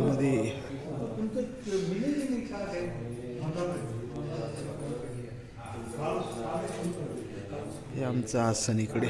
मध्ये. हे आमचं आसन इकडे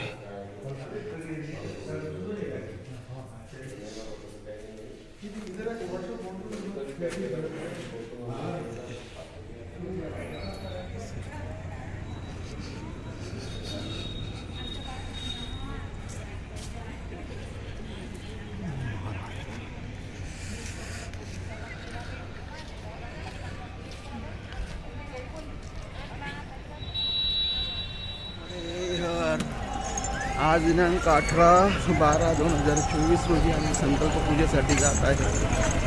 हर. आज दिनांक अठरा बारा दोन हजार चोवीस रोजी आम्ही संकल्प पूजेसाठी जात आहे.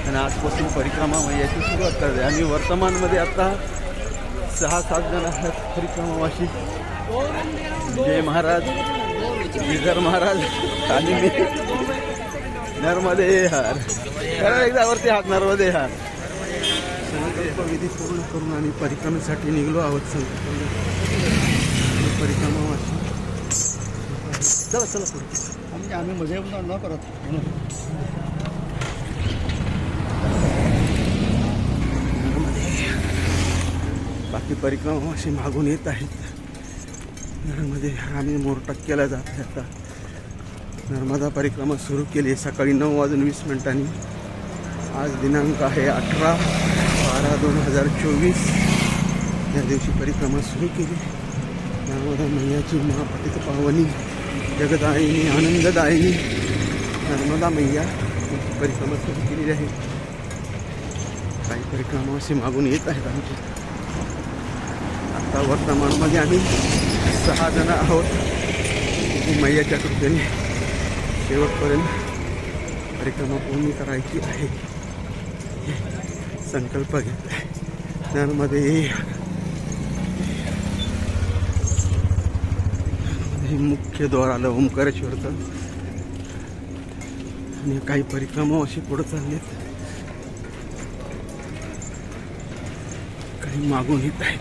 आणि आजपासून परिक्रमा म्हणजे याची सुरुवात करते. आणि वर्तमानमध्ये आता सहा सात जण आहेत परिक्रमावाशी जय महाराज विजर महाराज आणि मी. नर्मदे हार. खरं एकदा वरती हात नर्मदे हार. संकल्प विधी पूर्ण करून आणि परिक्रमेसाठी निघलो आहोत. संकल्प परिक्रमावाशी चला चला पुढे. आम्ही आम्ही मजा पण न करत. म्हणून. बाकी परिक्रमा अशी मागून येत आहेत. नर्मदे आम्ही मोरटक्क्याला जात आहे आता. नर्मदा परिक्रमा सुरू केली आहे. सकाळी नऊ वाजून वीस मिनिटांनी. आज दिनांक आहे अठरा बारा दोन हजार चोवीस. या दिवशी परिक्रमा सुरू केली नर्मदा मैयाची महापतित पावनी जगदायिनी आनंददायिनी नर्मदा मैया यांची परिक्रमा सुरू केलेली आहे काही परिक्रमा असे मागून येत आहेत आमच्या आता वर्तमानमध्ये आम्ही सहा जण आहोत. मैयाच्या कृपेने शेवटपर्यंत परिक्रमा पूर्ण करायची आहे. संकल्प घेतला आहे नर्मदे हे मुख्य द्वार आलं ओंकारेश्वरचं. आणि काही परिक्रमा अशी पुढं आहेत काही मागून येत आहेत.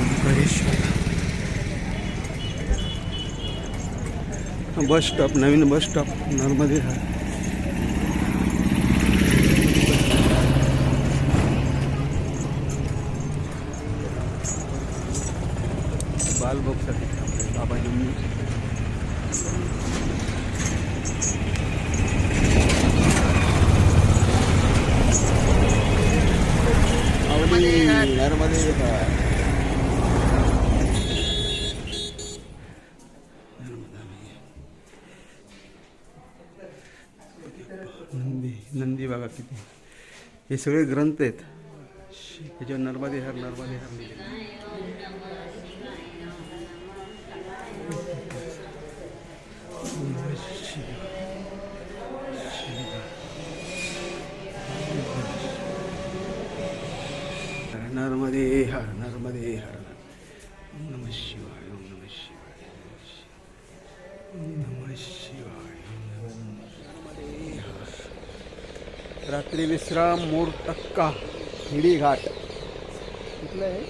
ओंकारेश्वर. बस स्टॉप नवीन बस स्टॉप नर्मदे हा बालबोगसाठी थांबलोय बाबाजी मी आवडी नर्मदे. नंदी नंदी बघा किती. हे सगळे ग्रंथ आहेत. त्याच्यावर नर्मदे हर नर्मदे हर लिहिलेलं आहे. नर्मदे हर नर्मदे हर ओम नमः शिवाय ओम नमः शिवाय ओम नमः शिवाय। ओम नर्मदे हर रात्री विश्राम मोर टक्का हिडी घाट कुठलं आहे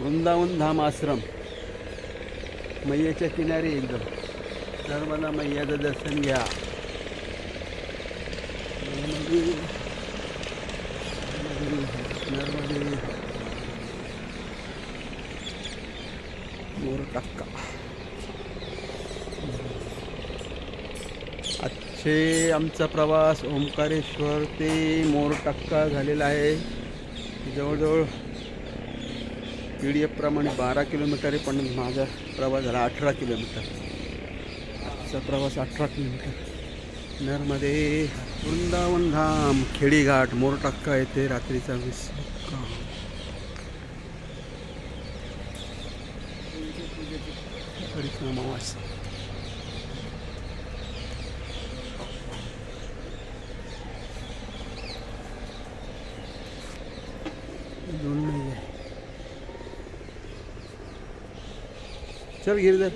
वृंदावन धाम आश्रम मैयाच्या किनारी एकदम। नर्मदा मैयाचं दर्शन घ्या. मोर आजचे आमचा प्रवास ओंकारेश्वर ते मोर टक्का झालेला आहे. जवळजवळ पी डी एफप्रमाणे बारा किलोमीटर आहे पण माझा प्रवास झाला अठरा किलोमीटर. आजचा प्रवास अठरा किलोमीटर. नरमध्ये वृंदावन धाम खेडीघाट मोरटक्का येथे रात्रीचा वीस परिक्रमावास. दोन नाही चल गिरधर.